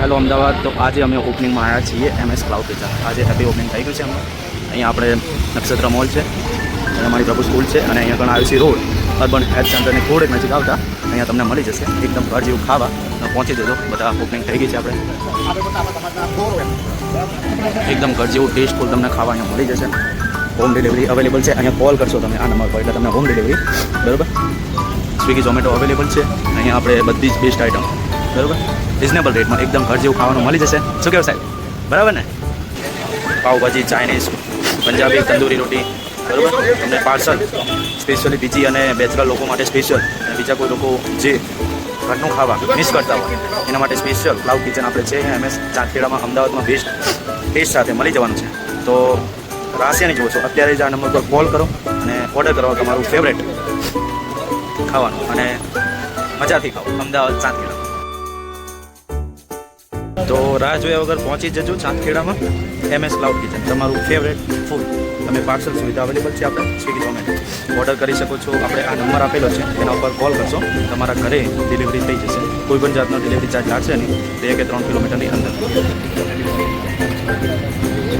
Hello Ahmedabad. તો આજે અમે ઓપનિંગમાં આવ્યા છીએ એમએસ ક્લાઉડ કિચન આજે હેપી ઓપનિંગ થઈ ગયું છે અમે અહીંયા આપણે નક્ષત્ર મોલ છે. અને અમારી પ્રભુ સ્કૂલ છે. અને અહીંયા પણ આયુસી રોડ અર્બન હેલ્થ સેન્ટરની થોડેક નજીક આવતા અહીંયા તમને મળી જશે. એકદમ ઘર જેવું ખાવા. પહોંચી જજો. બધા ઓપનિંગ થઈ ગઈ છે આપણે. એકદમ ઘર જેવું ટેસ્ટફુલ તમને ખાવા અહીંયા મળી જશે. હોમ ડિલિવરી અવેલેબલ છે. અહીંયા કોલ કરશો તમે આ નંબર પર. એટલે તમને હોમ ડિલિવરી બરાબર? સ્વિગી ઝોમેટો અવેલેબલ છે. અહીંયા આપણે બધી જ બેસ્ટ આઇટમ બરાબર? રિઝનેબલ રેટમાં એકદમ ઘર જેવું ખાવાનું મળી જશે. શું કહેવું સાહેબ? બરાબર ને? પાઉભાજી ચાઇનીઝ પંજાબી, તંદૂરી રોટી, બરાબર? તમને પાર્સલ સ્પેશિયલી બીજી અને બેચલર લોકો માટે સ્પેશિયલ અને બીજા કોઈ લોકો જે ઘરનું ખાવા મિસ કરતા હોય, એના માટે સ્પેશિયલ ક્લાઉડ કિચન આપણે છે એમએસ ચાંદખેડામાં, અમદાવાદમાં બેસ્ટ ટેસ્ટ સાથે મળી જવાનું છે. તો રાશિયાની જુઓ છો, અત્યારે જ આ નંબર પર કોલ કરો અને ઓર્ડર કરો તમારું ફેવરેટ ખાવાનું અને મજાથી ખાઓ. અમદાવાદ, ચાંદખેડા. તો રાહ જોયા વગર પહોંચી જજો ચાંદખેડામાં. એમએસ ક્લાઉડ કિચન તમારું ફેવરેટ ફૂડ તમે પાર્સલ સુવિધા અવેલેબલ છે આપણે સ્વીગી ઝોમેટો ઓર્ડર કરી શકો છો. આપણે આ નંબર આપેલો છે, એના ઉપર કોલ કરશો. તમારા ઘરે ડિલિવરી થઈ જશે. કોઈ પણ જાતનો ડિલિવરી ચાર્જ લાગશે નહીં. બે કે ત્રણ કિલોમીટરની અંદર.